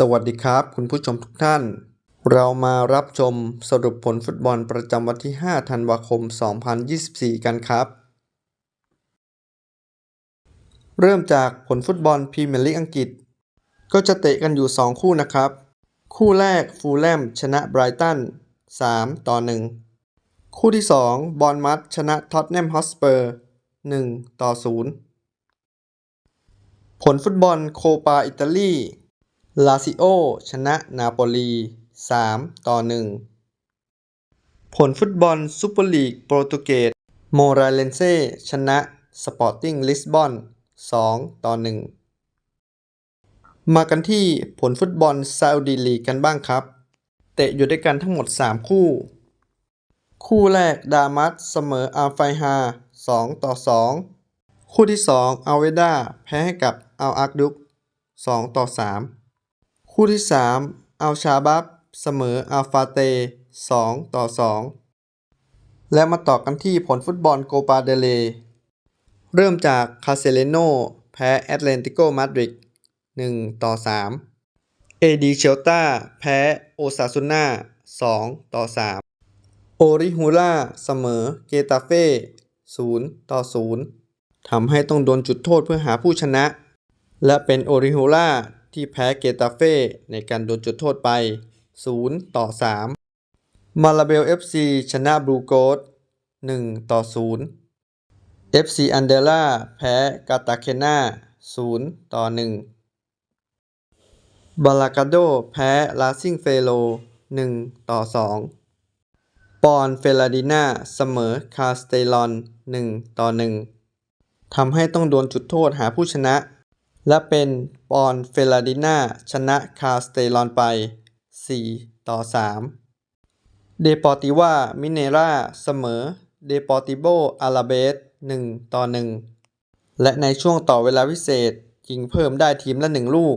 สวัสดีครับ คุณผู้ชมทุกท่าน เรามารับชมสรุปผลฟุตบอลประจำวันที่ 5 ธันวาคม 2024 กันครับ เริ่มจากผลฟุตบอลพรีเมียร์ลีกอังกฤษ ก็จะเตะกันอยู่ 2 คู่นะครับ คู่แรกฟูลแลมชนะไบรตัน 3 ต่อ 1 คู่ที่ 2 บอร์นมัธชนะท็อตแนมฮอสเปอร์ 1 ต่อ 0 ผลฟุตบอลโคปาอิตาลี ลาซิโอ ชนะนาโปลี 3 ต่อ 1 ผลฟุตบอลซูเปอร์ลีกโปรตุเกส โมราเลนเซ่ ชนะสปอร์ติ้งลิสบอน 2 ต่อ 1 มากันที่ผลฟุตบอลซาอุดีลีกกันบ้างครับ เตะอยู่ด้วยกันทั้งหมด 3 คู่ คู่แรกดามัสเสมออัลไฟฮา 2 ต่อ 2 คู่ที่ 2อัลเวดาแพ้ให้กับอัลอักดุก 2 ต่อ 3 คู่ที่ 3 อัลชาบับเสมออัลฟาเต 2 ต่อ 2 และมาต่อกันที่ผลฟุตบอลโกปาเดเล เริ่มจากคาเซเลโนแพ้แอตเลติโกมาดริด1ต่อ 3 เอดีเชลตาแพ้โอซาซุน่า2ต่อ 3 โอริฮูล่าเสมอเกตาเฟ่0ต่อ 0ทำให้ต้องโดนจุดโทษเพื่อหาผู้ชนะ และเป็นโอริฮูล่าที่แพ้เกตาเฟ่ในการโดนจุดโทษไป 0 ต่อ 3 มาลาเบล FC ชนะบลูโกส1 ต่อ 0 FC อันเดล่าแพ้กาตาเคนา0 ต่อ 1 บาลากาโดแพ้ลาซิงเฟโล 1 ต่อ 2 ปอนเฟลาดิน่าเสมอคาสเตลอน 1 ต่อ 1ทำให้ต้องโดนจุดโทษหาผู้ชนะ และเป็นปอนเฟลาดิน่าชนะคาสเตลอนไป 4 ต่อ 3 เดปอร์ติว่ามิเนราเสมอเดปอร์ติโบอาราเบส 1 ต่อ 1 และในช่วงต่อเวลาพิเศษยิงเพิ่มได้ทีมละ 1 ลูก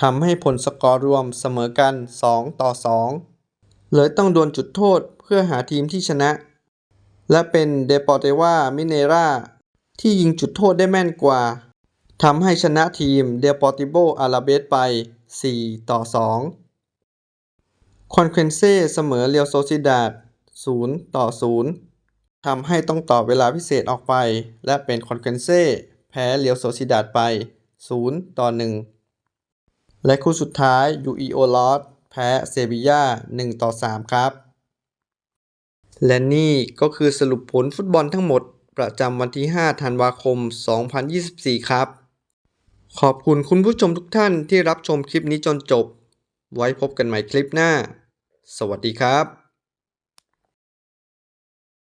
ทำให้ผลสกอร์รวมเสมอกัน 2 ต่อ 2 เลยต้องโดนจุดโทษเพื่อหาทีมที่ชนะ และเป็นเดปอร์เตว่ามิเนราที่ยิงจุดโทษได้แม่นกว่า ทำให้ชนะทีมเดปอร์ติโบอาราเบสไป 4 ต่อ 2 คอนเควนเซ่เสมอเรียวโซซิดาด 0 ต่อ 0 ทำให้ต้องต่อเวลาพิเศษออกไป และเป็นคอนเควนเซ่แพ้เรียวโซซิดาดไป 0 ต่อ 1 และคู่สุดท้ายยูอีโอลอสแพ้เซบีย่า 1 ต่อ 3 ครับ และนี่ก็คือสรุปผลฟุตบอลทั้งหมดประจำวันที่ 5 ธันวาคม 2024 ครับ ขอบคุณคุณผู้ชมทุกท่านที่รับชมคลิปนี้จนจบ ไว้พบกันใหม่คลิปหน้า สวัสดีครับ